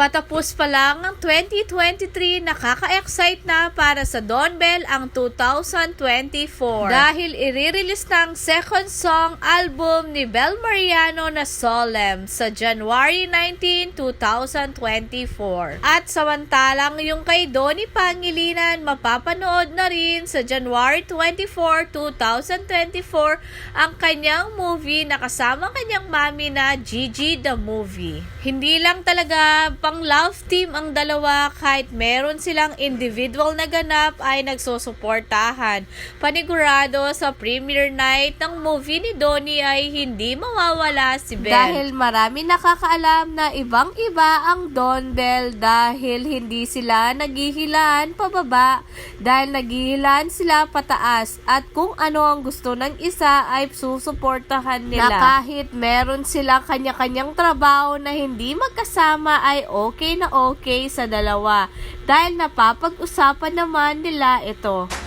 Patapos pa lang ang 2023, nakaka-excite na para sa Don Bell ang 2024. Dahil i-release ng second song album ni Bel Mariano na Solemn sa January 19, 2024. At samantalang yung kay Donnie Pangilinan, mapapanood na rin sa January 24, 2024 ang kanyang movie na kasama kanyang mami na Gigi the Movie. Hindi lang talaga pang love team ang dalawa kahit meron silang individual na ganap ay nagsusuportahan. Panigurado sa premiere night ng movie ni Donnie ay hindi mawawala si Belle. Dahil marami nakakaalam na ibang iba ang Don Bell dahil hindi sila naghihilan pababa dahil naghihilan sila pataas at kung ano ang gusto ng isa ay susuportahan nila. Na kahit meron silang kanya-kanyang trabaho na hindi magkasama ay okay na okay sa dalawa dahil napapag-usapan naman nila ito.